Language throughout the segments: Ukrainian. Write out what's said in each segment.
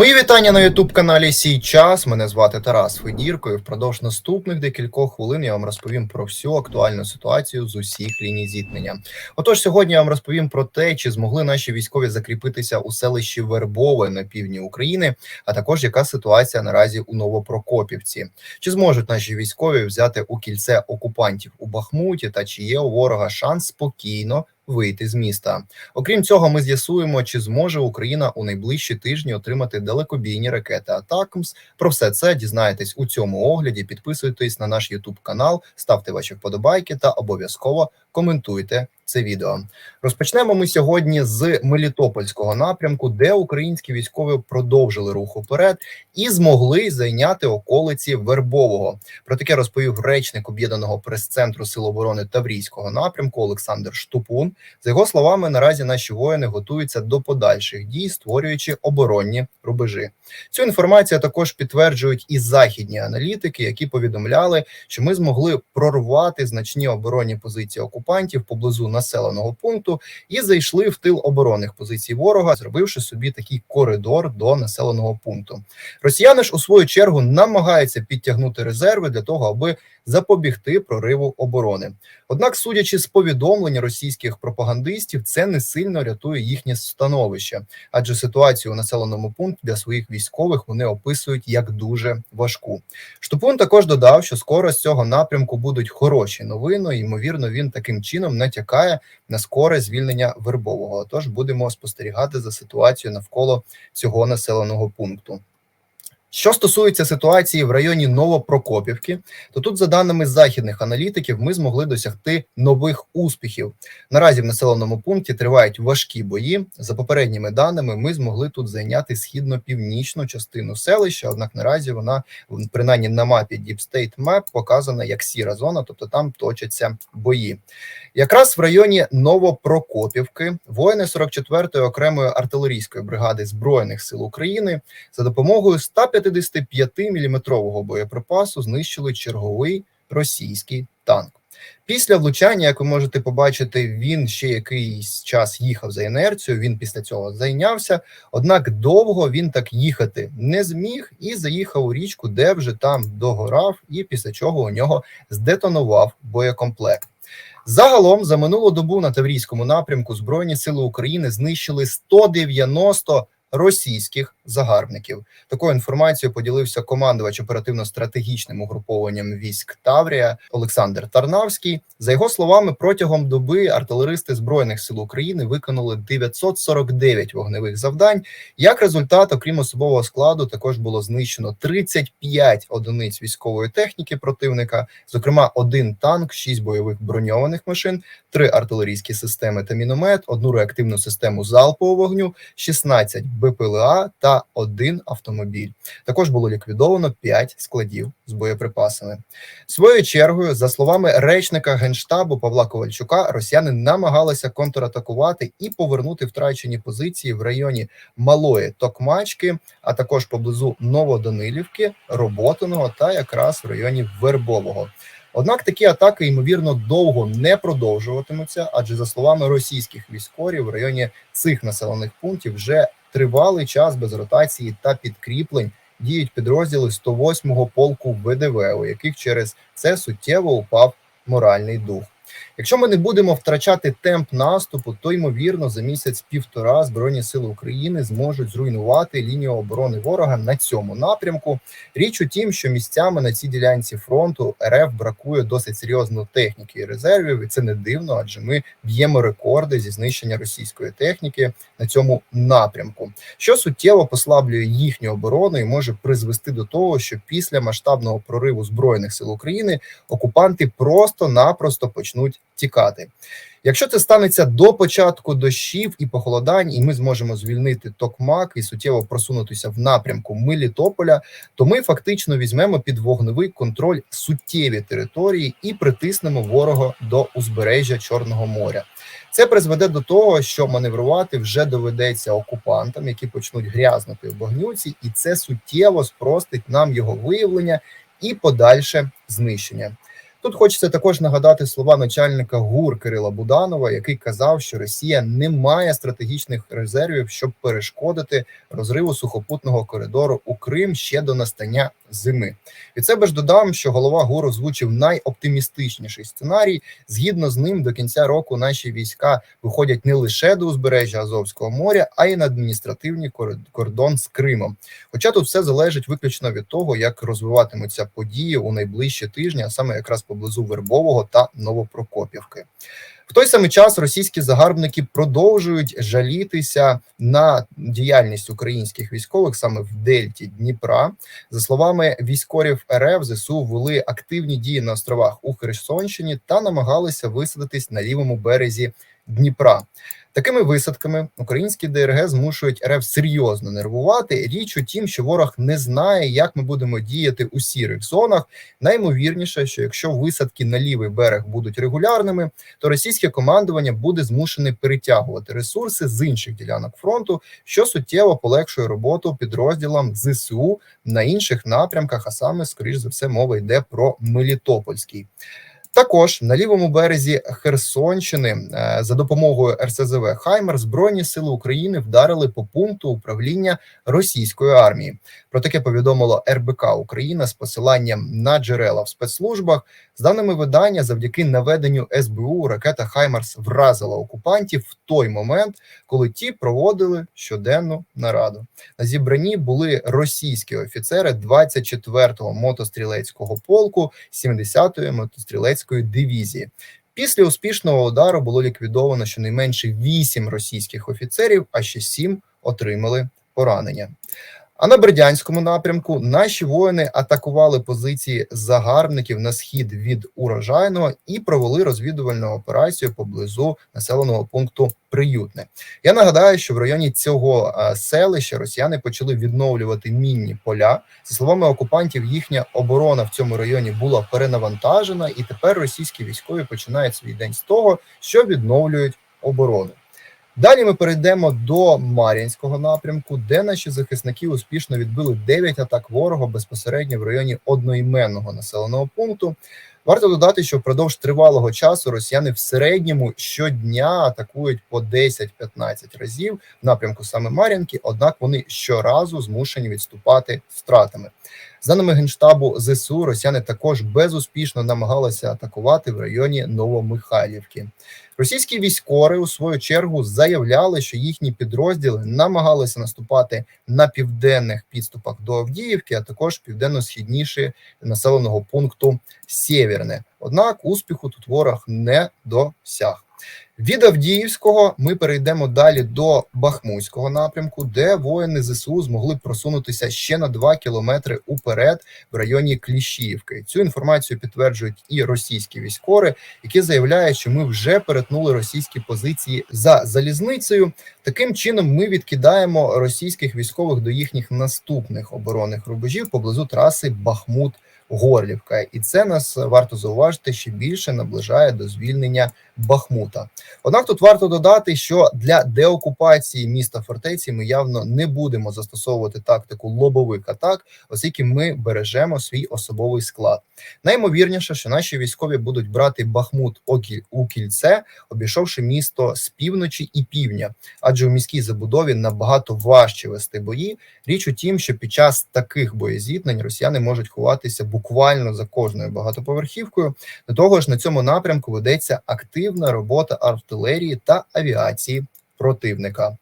Мої вітання на youtube каналі Сій час. Мене звати Тарас Федірко. І впродовж наступних декількох хвилин я вам розповім про всю актуальну ситуацію з усіх ліній зіткнення. Отож, сьогодні я вам розповім про те, чи змогли наші військові закріпитися у селищі Вербове на півдні України, а також яка ситуація наразі у Новопрокопівці. Чи зможуть наші військові взяти у кільце окупантів у Бахмуті, та чи є у ворога шанс спокійно вийти з міста? Окрім цього, ми з'ясуємо, чи зможе Україна у найближчі тижні отримати далекобійні ракети Атакмс. Про все це дізнаєтесь у цьому огляді. Підписуйтесь на наш YouTube канал, ставте ваші вподобайки та обов'язково коментуйте це відео. Розпочнемо ми сьогодні з Мелітопольського напрямку, де українські військові продовжили рух уперед і змогли зайняти околиці Вербового. Про таке розповів речник об'єднаного прес-центру Сил оборони Таврійського напрямку Олександр Штупун. За його словами, наразі наші воїни готуються до подальших дій, створюючи оборонні рубежі. Цю інформацію також підтверджують і західні аналітики, які повідомляли, що ми змогли прорвати значні оборонні позиції окупантів поблизу населеного пункту і зайшли в тил оборонних позицій ворога, зробивши собі такий коридор до населеного пункту. Росіяни ж у свою чергу намагаються підтягнути резерви для того, аби запобігти прориву оборони. Однак, судячи з повідомлень російських пропагандистів, це не сильно рятує їхнє становище, адже ситуацію у населеному пункті для своїх військових вони описують як дуже важку. Штупун також додав, що скоро з цього напрямку будуть хороші новини. Ймовірно, він таким чином натякає на скоре звільнення вербового. Тож будемо спостерігати за ситуацією навколо цього населеного пункту. Що стосується ситуації в районі Новопрокопівки, то тут, за даними західних аналітиків, ми змогли досягти нових успіхів. Наразі в населеному пункті тривають важкі бої. За попередніми даними, ми змогли тут зайняти східно-північну частину селища. Однак наразі вона принаймні на мапі Deep State Map показана як сіра зона, тобто там точаться бої. Якраз в районі Новопрокопівки воїни 44-ї окремої артилерійської бригади збройних сил України за допомогою 150 155-мм боєприпасу знищили черговий російський танк. Після влучання, як ви можете побачити, він ще якийсь час їхав за інерцією. Він після цього зайнявся. Однак довго він так їхати не зміг і заїхав у річку, де вже там догорав, і після чого у нього здетонував боєкомплект. Загалом за минулу добу на Таврійському напрямку Збройні Сили України знищили 190 російських загарбників. Такою інформацією поділився командувач оперативно-стратегічним угрупованням військ Таврія Олександр Тарнавський. За його словами, протягом доби артилеристи збройних сил України виконали 949 вогневих завдань. Як результат, окрім особового складу, також було знищено 35 одиниць військової техніки противника, зокрема, один танк, 6 бойових броньованих машин, 3 артилерійські системи та міномет, одну реактивну систему залпового вогню, 16 БПЛА та один автомобіль. Також було ліквідовано 5 складів з боєприпасами. Своєю чергою, за словами речника генштабу Павла Ковальчука, росіяни намагалися контратакувати і повернути втрачені позиції в районі Малої Токмачки, а також поблизу Новоданилівки, Роботиного та якраз в районі Вербового. Однак такі атаки ймовірно довго не продовжуватимуться, адже за словами російських військових, в районі цих населених пунктів вже тривалий час без ротації та підкріплень діють підрозділи 108-го полку ВДВ, у яких через це суттєво упав моральний дух. Якщо ми не будемо втрачати темп наступу, то ймовірно за місяць-півтора збройні сили України зможуть зруйнувати лінію оборони ворога на цьому напрямку. Річ у тім, що місцями на цій ділянці фронту РФ бракує досить серйозно техніки і резервів, і це не дивно, адже ми б'ємо рекорди зі знищення російської техніки на цьому напрямку, що суттєво послаблює їхню оборону і може призвести до того, що після масштабного прориву збройних сил України окупанти просто-напросто почнуть тікати. Якщо це станеться до початку дощів і похолодань, і ми зможемо звільнити Токмак і суттєво просунутися в напрямку Мелітополя, то ми фактично візьмемо під вогневий контроль суттєві території і притиснемо ворога до узбережжя Чорного моря. Це призведе до того, що маневрувати вже доведеться окупантам, які почнуть грязнути в багнюці, і це суттєво спростить нам його виявлення і подальше знищення. Тут хочеться також нагадати слова начальника ГУР Кирила Буданова, який казав, що Росія не має стратегічних резервів, щоб перешкодити розриву сухопутного коридору у Крим ще до настання зими. Від себе ж додам, що голова ГУР озвучив найоптимістичніший сценарій. Згідно з ним, до кінця року наші війська виходять не лише до узбережжя Азовського моря, а й на адміністративний кор- кордон з Кримом. Хоча тут все залежить виключно від того, як розвиватимуться події у найближчі тижні, а саме якраз поблизу Вербового та Новопрокопівки. В той самий час російські загарбники продовжують жалітися на діяльність українських військових саме в Дельті Дніпра. За словами військових РФ, ЗСУ вели активні дії на островах у Херсонщині та намагалися висадитись на лівому березі Дніпра. Такими висадками українські ДРГ змушують РФ серйозно нервувати. Річ у тім, що ворог не знає, як ми будемо діяти у сірих зонах. Наймовірніше, що якщо висадки на лівий берег будуть регулярними, то російське командування буде змушене перетягувати ресурси з інших ділянок фронту, що суттєво полегшує роботу підрозділам ЗСУ на інших напрямках. А саме, скоріш за все, мова йде про Мелітопольський. Також на лівому березі Херсонщини е, за допомогою РСЗВ Хаймер Збройні сили України вдарили по пункту управління російської армії. Про таке повідомило РБК Україна з посиланням на джерела в спецслужбах. З даними видання, завдяки наведенню СБУ ракета Хаймерс вразила окупантів в той момент, коли ті проводили щоденну нараду. На зібранні були російські офіцери 24-го мотострілецького полку 70-ї мотострілецької дивізії. Після успішного удару було ліквідовано щонайменше 8 російських офіцерів, а ще 7 отримали поранення. А на Бердянському напрямку наші воїни атакували позиції загарбників на схід від урожайного і провели розвідувальну операцію поблизу населеного пункту Приютне. Я нагадаю, що в районі цього е, селища росіяни почали відновлювати мінні поля. За словами окупантів, їхня оборона в цьому районі була перенавантажена, і тепер російські військові починають свій день з того, що відновлюють оборону. Далі ми перейдемо до Мар'їнського напрямку, де наші захисники успішно відбили 9 атак ворога безпосередньо в районі одноіменного населеного пункту. Варто додати, що впродовж тривалого часу росіяни в середньому щодня атакують по 10-15 разів в напрямку саме Мар'їнки, однак вони щоразу змушені відступати втратами. За даними генштабу ЗСУ, росіяни також безуспішно намагалися атакувати в районі Новомихайлівки. Російські військові у свою чергу заявляли, що їхні підрозділи намагалися наступати на південних підступах до Авдіївки, а також південно-східніше населеного пункту Сєвєрне. Однак успіху тут ворог не досяг. Від Авдіївського ми перейдемо далі до Бахмутського напрямку, де воїни ЗСУ змогли просунутися ще на 2 кілометри уперед в районі Кліщіївки. Цю інформацію підтверджують і російські військові, які заявляють, що ми вже перетнули російські позиції за залізницею. Таким чином, ми відкидаємо російських військових до їхніх наступних оборонних рубежів поблизу траси Бахмут. Горлівка, і це нас варто зауважити ще більше наближає до звільнення Бахмута. Однак тут варто додати, що для деокупації міста фортеці ми явно не будемо застосовувати тактику лобових атак, оскільки ми бережемо свій особовий склад. Наймовірніше, що наші військові будуть брати Бахмут у кільце, обійшовши місто з півночі і півдня, адже у міській забудові набагато важче вести бої. Річ у тім, що під час таких боєзіткнень росіяни можуть ховатися буквально за кожною багатоповерхівкою. До того ж, на цьому напрямку ведеться активна робота артилерії та авіації противника.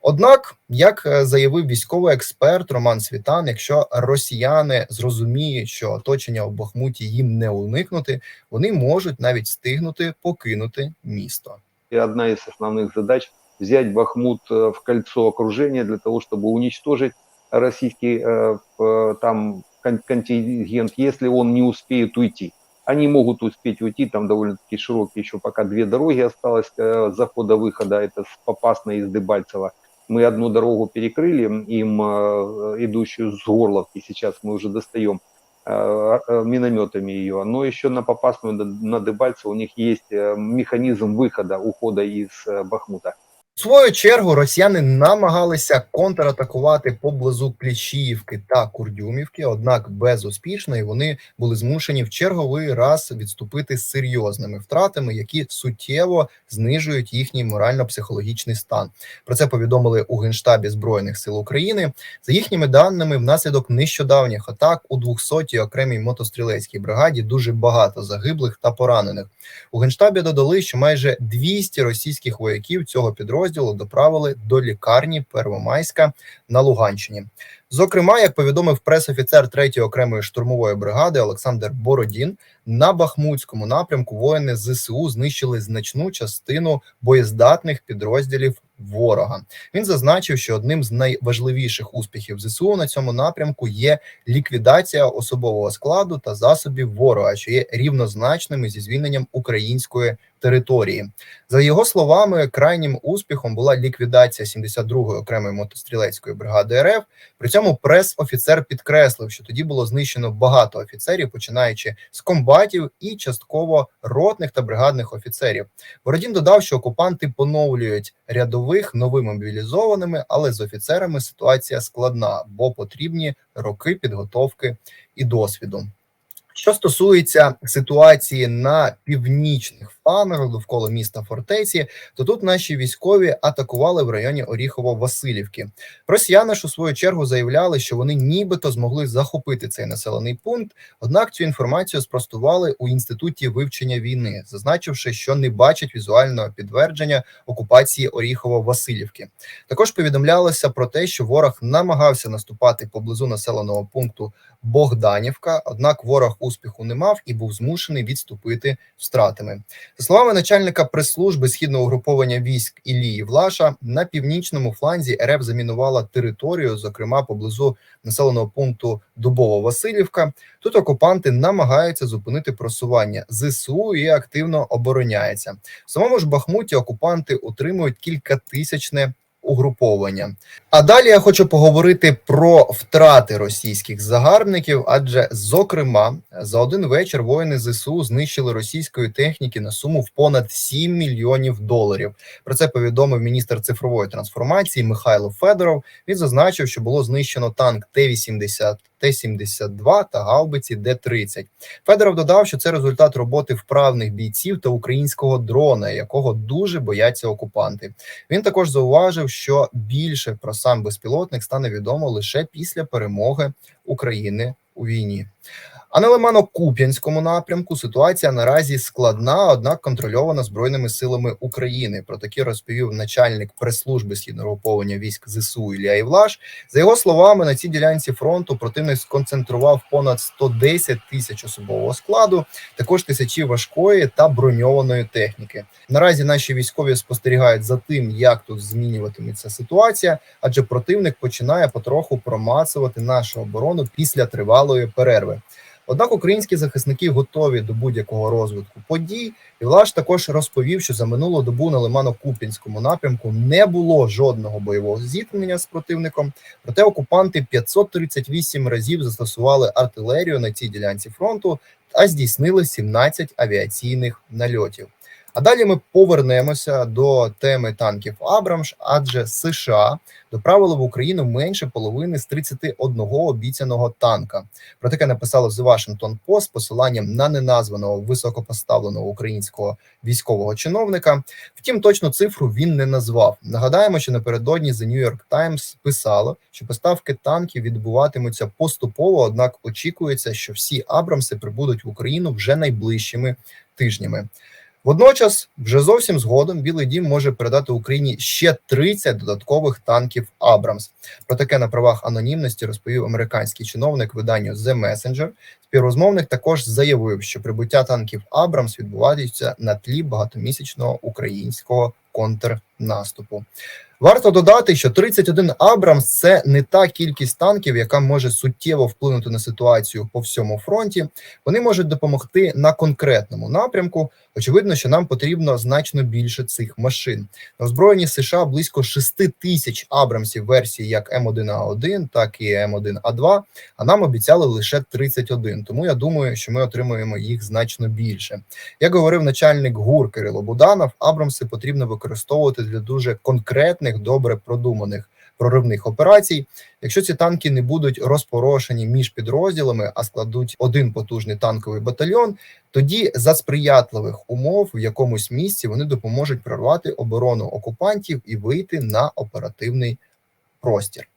Однак, як е, заявив військовий експерт Роман Світан, якщо росіяни зрозуміють, що оточення у Бахмуті їм не уникнути, вони можуть навіть встигнути покинути місто. И одна из основных задач взять Бахмут э, в кольцо окружения для того, чтобы уничтожить российский э, в- там кон- контингент, если он не успеет уйти. Они могут успеть уйти, там довольно-таки широкие еще пока две дороги осталось э, захода-выхода, это с Попасной из Дебальцева. Мы одну дорогу перекрыли, им э, идущую с Горловки, сейчас мы уже достаем э, э, минометами ее, но еще на Попасную, на- на Дебальцево у них есть э, механизм выхода, ухода из э, Бахмута. Свою чергу росіяни намагалися контратакувати поблизу Кліщіївки та Курдюмівки, однак безуспішно і вони були змушені в черговий раз відступити з серйозними втратами, які суттєво знижують їхній морально-психологічний стан. Про це повідомили у генштабі збройних сил України. За їхніми даними, внаслідок нещодавніх атак у 200-й окремій мотострілецькій бригаді дуже багато загиблих та поранених. У генштабі додали, що майже 200 російських вояків цього підрозділу доправили до лікарні Первомайська на Луганщині. Зокрема, як повідомив прес-офіцер 3-ї окремої штурмової бригади Олександр Бородін, на Бахмутському напрямку воїни ЗСУ знищили значну частину боєздатних підрозділів ворога. Він зазначив, що одним з найважливіших успіхів ЗСУ на цьому напрямку є ліквідація особового складу та засобів ворога, що є рівнозначними зі звільненням української території. За його словами, крайнім успіхом була ліквідація 72-ї окремої мотострілецької бригади РФ. При цьому прес-офіцер підкреслив, що тоді було знищено багато офіцерів, починаючи з комбатів і частково ротних та бригадних офіцерів. Бородін додав, що окупанти поновлюють рядових новими мобілізованими, але з офіцерами ситуація складна, бо потрібні роки підготовки і досвіду. Що стосується ситуації на північних флангах довкола міста фортеці, то тут наші військові атакували в районі Оріхово-Василівки. Росіяни ж у свою чергу заявляли, що вони нібито змогли захопити цей населений пункт. Однак цю інформацію спростували у інституті вивчення війни, зазначивши, що не бачать візуального підтвердження окупації Оріхово-Василівки. Також повідомлялося про те, що ворог намагався наступати поблизу населеного пункту Богданівка, однак ворог успіху не мав і був змушений відступити втратами. За словами начальника прес-служби східного угруповання військ Ілії Влаша, на північному фланзі РФ замінувала територію, зокрема поблизу населеного пункту Дубово-Василівка. Тут окупанти намагаються зупинити просування ЗСУ і активно обороняється. В самому ж Бахмуті окупанти утримують кількатисячне угруповання. А далі я хочу поговорити про втрати російських загарбників, адже, зокрема, за один вечір воїни ЗСУ знищили російської техніки на суму в понад 7 мільйонів доларів. Про це повідомив міністр цифрової трансформації Михайло Федоров. Він зазначив, що було знищено танк Т-80, Т-72 та гаубиці Д-30. Федоров додав, що це результат роботи вправних бійців та українського дрона, якого дуже бояться окупанти. Він також зауважив, що більше про сам безпілотник стане відомо лише після перемоги України у війні. А на Лимано-Куп'янському напрямку ситуація наразі складна, однак контрольована збройними силами України. Про такі розповів начальник прес-служби східного уповання військ ЗСУ Ілля Івлаш. За його словами, на цій ділянці фронту противник сконцентрував понад 110 тисяч особового складу, також тисячі важкої та броньованої техніки. Наразі наші військові спостерігають за тим, як тут змінюватиметься ситуація, адже противник починає потроху промацувати нашу оборону після тривалої перерви. Однак українські захисники готові до будь-якого розвитку подій. І Влаш також розповів, що за минулу добу на Лимано-Купінському напрямку не було жодного бойового зіткнення з противником. Проте окупанти 538 разів застосували артилерію на цій ділянці фронту та здійснили 17 авіаційних нальотів. А далі ми повернемося до теми танків Абрамш, адже США доправили в Україну менше половини з 31 обіцяного танка. Про таке написало The Washington Post посиланням на неназваного високопоставленого українського військового чиновника. Втім, точну цифру він не назвав. Нагадаємо, що напередодні The New York Times писало, що поставки танків відбуватимуться поступово однак очікується, що всі Абрамси прибудуть в Україну вже найближчими тижнями. Водночас, вже зовсім згодом Білий Дім може передати Україні ще 30 додаткових танків Абрамс. Про таке на правах анонімності розповів американський чиновник виданню The Messenger. Співрозмовник також заявив, що прибуття танків Абрамс відбувається на тлі багатомісячного українського контрнаступу. Варто додати, що 31 Абрамс це не та кількість танків, яка може суттєво вплинути на ситуацію по всьому фронті. Вони можуть допомогти на конкретному напрямку. Очевидно, що нам потрібно значно більше цих машин. На озброєнні США близько 6 тисяч Абрамсів версії як М1А1, так і М1А2. А нам обіцяли лише 31. Тому я думаю, що ми отримуємо їх значно більше. Як говорив начальник ГУР Кирило Буданов, Абрамси потрібно використовувати для дуже конкретних, добре продуманих проривних операцій. Якщо ці танки не будуть розпорошені між підрозділами, а складуть один потужний танковий батальйон, тоді за сприятливих умов в якомусь місці вони допоможуть прорвати оборону окупантів і вийти на оперативний простір.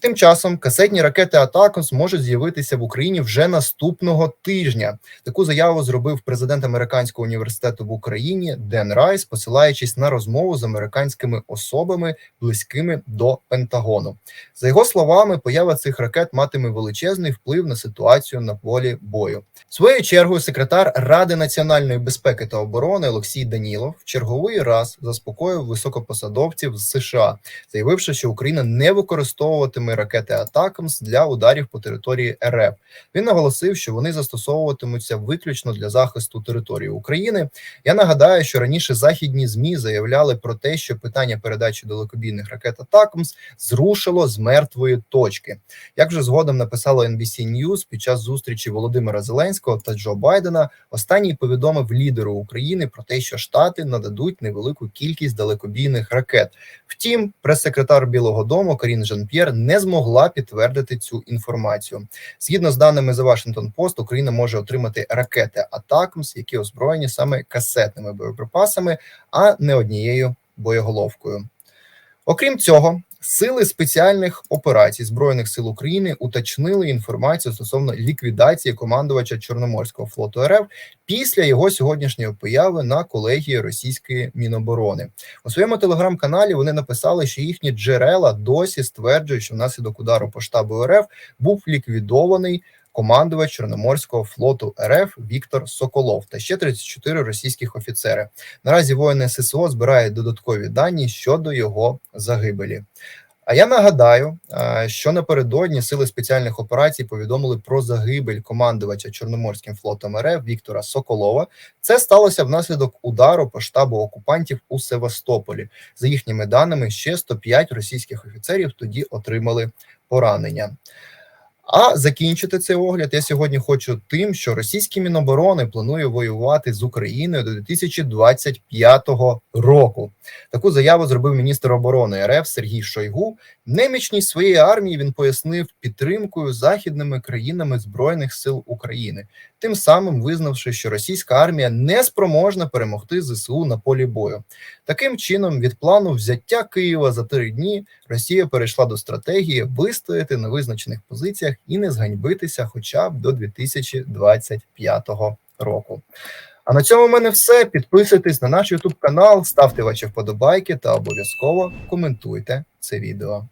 Тим часом касетні ракети Атакамс можуть з'явитися в Україні вже наступного тижня. Таку заяву зробив президент американського університету в Україні Ден Райс, посилаючись на розмову з американськими особами, близькими до Пентагону. За його словами, поява цих ракет матиме величезний вплив на ситуацію на полі бою. Своєю чергою секретар Ради національної безпеки та оборони Олексій Данілов в черговий раз заспокоїв високопосадовців з США, заявивши, що Україна не використовуватиме ракети Атакамс для ударів по території РФ. Він наголосив, що вони застосовуватимуться виключно для захисту території України. Я нагадаю, що раніше західні змі заявляли про те, що питання передачі далекобійних ракет Атакамс зрушило з мертвої точки. Як вже згодом написало NBC News під час зустрічі Володимира Зеленського та Джо Байдена, останній повідомив лідеру України про те, що Штати нададуть невелику кількість далекобійних ракет. Втім, прес-секретар Білого Дому Карін Жан-П'єр не змогла підтвердити цю інформацію. Згідно з даними The Washington Post, Україна може отримати ракети Атакмс, які озброєні саме касетними боєприпасами, а не однією боєголовкою. Окрім цього, сили спеціальних операцій збройних сил України уточнили інформацію стосовно ліквідації командувача Чорноморського флоту РФ після його сьогоднішньої появи на колегії російської міноборони. У своєму телеграм-каналі вони написали, що їхні джерела досі стверджують, що внаслідок удару по штабу РФ був ліквідований. Командувач Чорноморського флоту РФ Віктор Соколов та ще 34 російських офіцери. Наразі воїни ССО збирають додаткові дані щодо його загибелі. А я нагадаю, що напередодні сили спеціальних операцій повідомили про загибель командувача Чорноморським флотом РФ Віктора Соколова. Це сталося внаслідок удару по штабу окупантів у Севастополі. За їхніми даними, ще 105 російських офіцерів тоді отримали поранення. А закінчити цей огляд я сьогодні хочу тим, що російські міноборони планує воювати з Україною до 2025 року. Таку заяву зробив міністр оборони РФ Сергій Шойгу. Немічність своєї армії він пояснив підтримкою західними країнами збройних сил України, тим самим визнавши, що російська армія не спроможна перемогти ЗСУ на полі бою. Таким чином, від плану взяття Києва за три дні Росія перейшла до стратегії вистояти на визначених позиціях і не зганьбитися, хоча б до 2025 року. А на цьому в мене все. Підписуйтесь на наш YouTube канал, ставте ваші вподобайки та обов'язково коментуйте це відео.